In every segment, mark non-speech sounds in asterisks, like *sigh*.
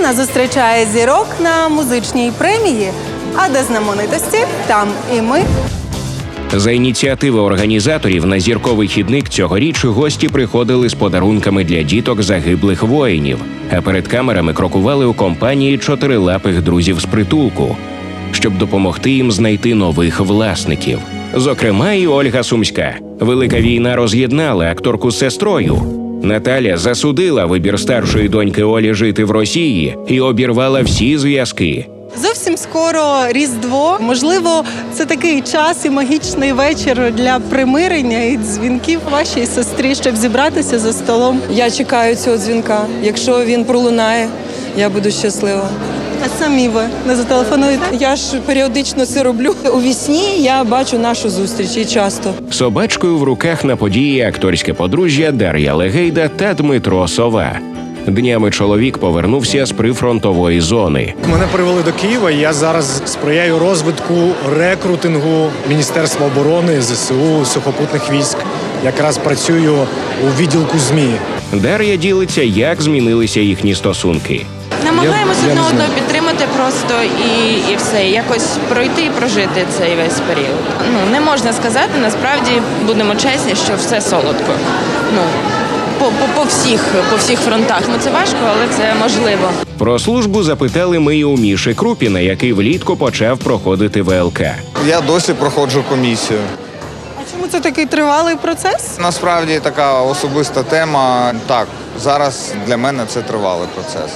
Україна зустрічає зірок на музичній премії. А де знаменитості, там і ми. За ініціативи організаторів на зірковий хідник цьогоріч гості приходили з подарунками для діток загиблих воїнів, а перед камерами крокували у компанії чотирилапих друзів з притулку, щоб допомогти їм знайти нових власників. Зокрема, і Ольга Сумська. Велика війна роз'єднала акторку з сестрою. Наталя засудила вибір старшої доньки Олі жити в Росії і обірвала всі зв'язки. Зовсім скоро Різдво. Можливо, це такий час і магічний вечір для примирення і дзвінків вашій сестрі, щоб зібратися за столом. Я чекаю цього дзвінка. Якщо він пролунає, я буду щаслива. А самі ви не зателефонуєте? Я ж періодично це роблю. У вісні я бачу нашу зустріч і часто. Собачкою в руках на події акторське подружжя Дар'я Легейда та Дмитро Сова. Днями чоловік повернувся з прифронтової зони. Мене привели до Києва. і Я зараз сприяю розвитку рекрутингу Міністерства оборони ЗСУ сухопутних військ. Якраз працюю у відділку ЗМІ. Дар'я ділиться, як змінилися їхні стосунки. Намагаємося Я- я одне одного підтримати просто і, і все, якось пройти і прожити цей весь період. Ну не можна сказати, насправді будемо чесні, що все солодко. Ну по, по, по всіх по всіх фронтах. Ну це важко, але це можливо. Про службу запитали ми і у Міші Крупіна, який влітку почав проходити ВЛК. Я досі проходжу комісію. А чому це такий тривалий процес? Насправді така особиста тема. Так, зараз для мене це тривалий процес.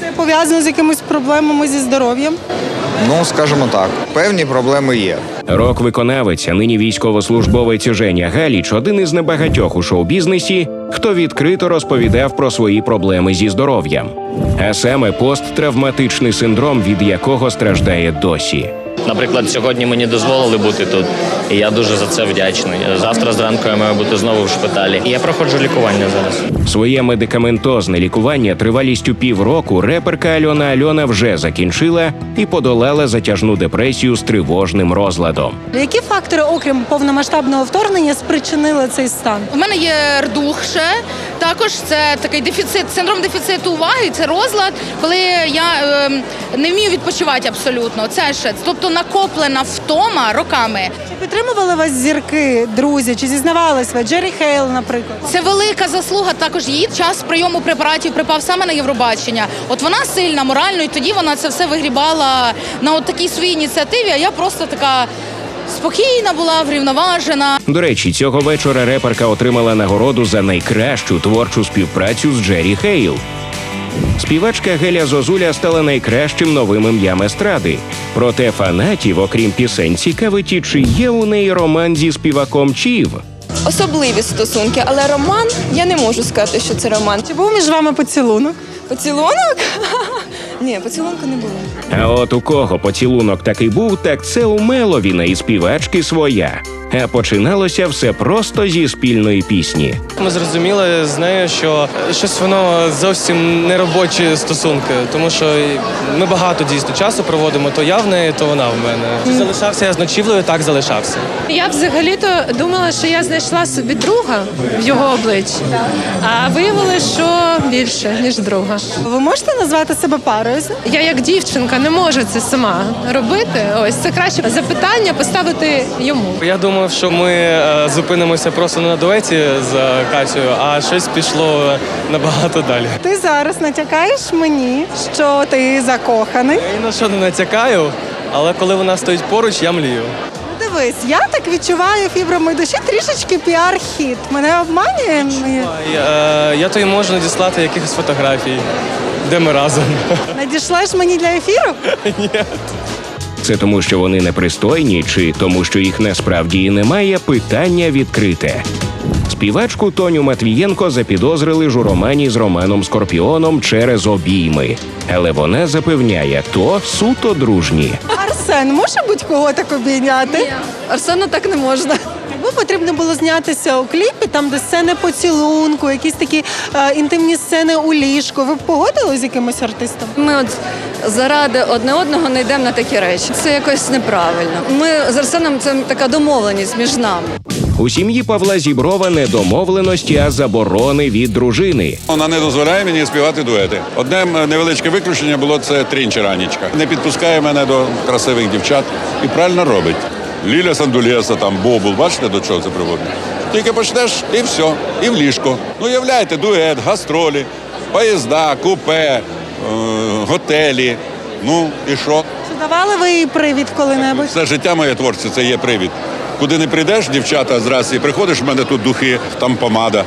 Це пов'язано з якимись проблемами зі здоров'ям. Ну, скажімо так, певні проблеми є. Рок-виконавець, а нині військовослужбовець Женя Галіч один із небагатьох у шоу-бізнесі, хто відкрито розповідав про свої проблеми зі здоров'ям, а саме посттравматичний синдром, від якого страждає досі. Наприклад, сьогодні мені дозволили бути тут, і я дуже за це вдячний. Завтра зранку я маю бути знову в шпиталі. І я проходжу лікування зараз. Своє медикаментозне лікування тривалістю півроку реперка Альона Альона вже закінчила і подолала затяжну депресію з тривожним розладом. Які фактори, окрім повномасштабного вторгнення, спричинили цей стан? У мене є рдух ще. Також це такий дефіцит, синдром дефіциту уваги. Це розлад, коли я ем, не вмію відпочивати абсолютно. Це ще тобто накоплена втома роками. Підтримували вас зірки, друзі? Чи зізнавались ви? Джері Хейл, наприклад? Це велика заслуга. Також її час прийому препаратів припав саме на Євробачення. От вона сильна морально, і тоді вона це все вигрібала на от такій своїй ініціативі. А я просто така спокійна була, врівноважена. До речі, цього вечора реперка отримала нагороду за найкращу творчу співпрацю з Джері Хейл. Співачка Геля Зозуля стала найкращим новим ім'ям естради. Проте фанатів, окрім пісень, цікавить і чи є у неї роман зі співаком Чів. Особливі стосунки, але роман я не можу сказати, що це роман. Чи був між вами поцілунок? Поцілунок? Ні, поцілунку не було. А от у кого поцілунок такий був, так це у Меловіна і співачки своя. А починалося все просто зі спільної пісні. Ми зрозуміли з нею, що щось воно зовсім не робочі стосунки, тому що ми багато дійсно часу проводимо. То я в неї, то вона в мене. Чи залишався я з ночівлею, так залишався. Я взагалі-то думала, що я знайшла собі друга в його обличчі, а виявилося, що більше ніж друга. Ви можете назвати себе парою? З ним? Я як дівчинка не можу це сама робити. Ось це краще запитання поставити йому. Я думав, що ми е, зупинимося просто на дуеті з Катю, а щось пішло набагато далі. Ти зараз натякаєш мені, що ти закоханий. Я ні на що не натякаю, але коли вона стоїть поруч, я млію. Дивись, я так відчуваю фібрами душі трішечки піар-хіт. Мене обманює. Я, е, я то й можу надіслати якихось фотографій, де ми разом. *laughs* Надішлеш мені для ефіру? *laughs* Це тому, що вони непристойні, чи тому, що їх насправді і немає, питання відкрите. Співачку Тоню Матвієнко запідозрили ж у романі з Романом Скорпіоном через обійми. Але вона запевняє, то суто дружні. Арсен може будь-кого так обійняти? Арсену так не можна. Якби потрібно було знятися у кліпі, там де сцени поцілунку, якісь такі е, інтимні сцени у ліжку. Ви б погодились з якимось артистом? Ми от заради одне одного не йдемо на такі речі. Це якось неправильно. Ми з Арсеном це така домовленість між нами. У сім'ї Павла Зіброва не домовленості, а заборони від дружини. Вона не дозволяє мені співати дуети. Одне невеличке виключення було це трінчер Анічка. Не підпускає мене до красивих дівчат і правильно робить. Ліля Сандулєса, там Бобул, бачите, до чого це приводить? Тільки почнеш і все, і в ліжко. Ну, уявляєте, дует, гастролі, поїзда, купе, е, готелі. Ну і що? Чи давали ви їй привід коли-небудь? Все життя моє творче, це є привід. Куди не прийдеш, дівчата зразу, і приходиш, в мене тут духи, там помада.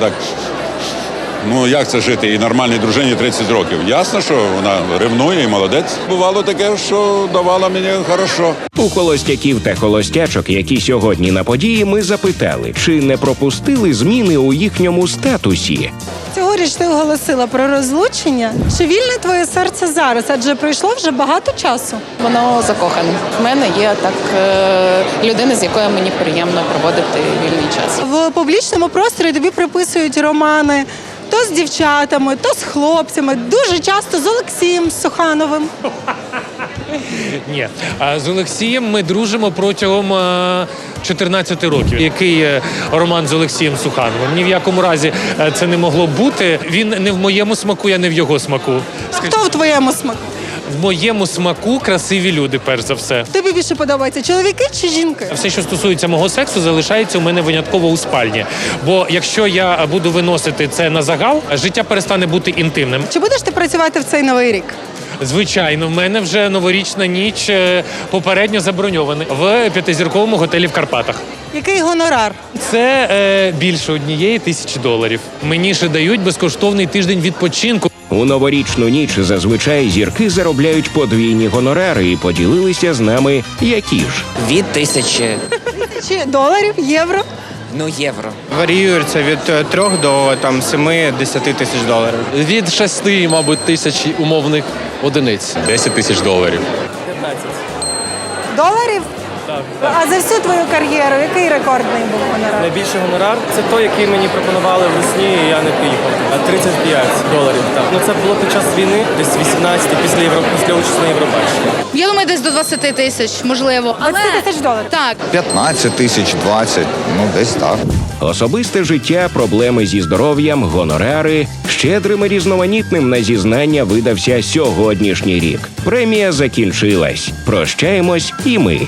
Так. Ну як це жити? І нормальній дружині 30 років. Ясно, що вона ревнує і молодець. Бувало таке, що давала мені хорошо. У холостяків та холостячок, які сьогодні на події, ми запитали, чи не пропустили зміни у їхньому статусі. Цьогоріч ти оголосила про розлучення. Чи вільне твоє серце зараз? Адже пройшло вже багато часу. Воно закохане. В мене є так е, людина, з якою мені приємно проводити вільний час. В публічному просторі тобі приписують романи то з дівчатами, то з хлопцями, дуже часто з Олексієм Сухановим. *laughs* Ні, з Олексієм ми дружимо протягом е, 14 років. Який е, роман з Олексієм Сухановим? Ні в якому разі е, це не могло бути. Він не в моєму смаку, я не в його смаку. Скажіть, Хто в твоєму смаку? в моєму смаку красиві люди, перш за все. Тобі більше подобається чоловіки чи жінки? Все, що стосується мого сексу, залишається у мене винятково у спальні. Бо якщо я буду виносити це на загал, життя перестане бути інтимним. Чи будеш ти працювати в цей новий рік? Звичайно, в мене вже новорічна ніч е, попередньо заброньована в п'ятизірковому готелі в Карпатах. Який гонорар? Це е, більше однієї тисячі доларів. Мені ще дають безкоштовний тисячний відпочинку. У новорічну ніч зазвичай зірки заробляють подвійні гонорари і поділилися з нами, які ж. Від тисячі Чи доларів, євро? ну євро. Варіюється від 3 до там 7-10 тисяч доларів. Від шести, мабуть, тисяч умовних одиниць. 10 тисяч доларів. Доларів? А за всю твою кар'єру який рекордний був гонорар? Найбільший гонорар це той, який мені пропонували в весні, і я не поїхав. А 35 доларів. Так. Ну це було під час війни, десь 18 після Євро... після участі на Євробаченні. Я думаю, десь до 20 тисяч, можливо. Але 20 тисяч доларів. так, 15 тисяч, 20, ну десь так. Особисте життя, проблеми зі здоров'ям, гонорари. Щедрим і різноманітним на зізнання видався сьогоднішній рік. Премія закінчилась. Прощаємось і ми.